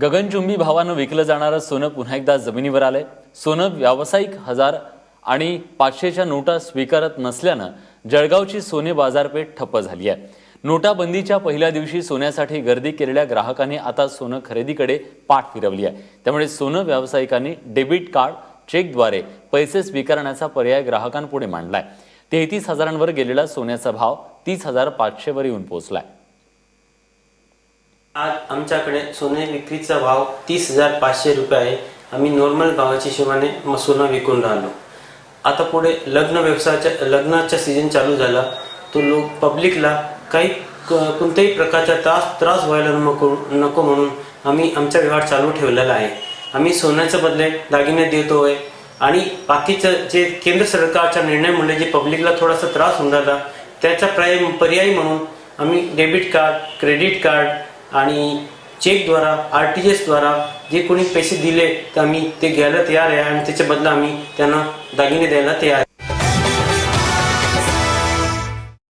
गगनचुंबी भावानं विकलं जाणारं सोनं पुन्हा एकदा जमिनीवर आलंय. सोनं व्यावसायिक हजार आणि पाचशेच्या नोटा स्वीकारत नसल्यानं जळगावची सोने बाजारपेठ ठप्प झाली आहे. नोटाबंदीच्या पहिल्या दिवशी सोन्यासाठी गर्दी केलेल्या ग्राहकांनी आता सोनं खरेदीकडे पाठ फिरवली आहे. त्यामुळे सोनं व्यावसायिकांनी डेबिट कार्ड चेकद्वारे पैसे स्वीकारण्याचा पर्याय ग्राहकांपुढे मांडलाय. तेहतीस हजारांवर गेलेला सोन्याचा भाव तीस हजार पाचशेवर येऊन पोहोचलाय. आज आमच्याकडे सोने विक्रीचा भाव तीस हजार पाचशे रुपये आहे. आम्ही नॉर्मल भावाच्या हिशोबाने म- सोनं विकून राहिलो. आता पुढे लग्न व्यवसायाच्या लग्नाचा सीझन चालू झाला. तो लोक पब्लिकला काही क- कोणत्याही प्रकारचा त्रास त्रास व्हायला नको नको म्हणून आम्ही आमचा व्यवहार चालू ठेवलेला आहे. आम्ही सोन्याच्या बदले दागिने देतोय. आणि बाकीचं जे केंद्र सरकारच्या निर्णयामुळे जे पब्लिकला थोडासा त्रास होऊन राहिला त्याचा पर्याय पर्यायी म्हणून आम्ही डेबिट कार्ड क्रेडिट कार्ड आणि चेकद्वारा आर टी एसद्वारा जे कोणी पैसे दिले तर आम्ही ते घ्यायला तयार आहे आणि त्याच्या बदला आम्ही त्यांना दागिने द्यायला तयार आहे.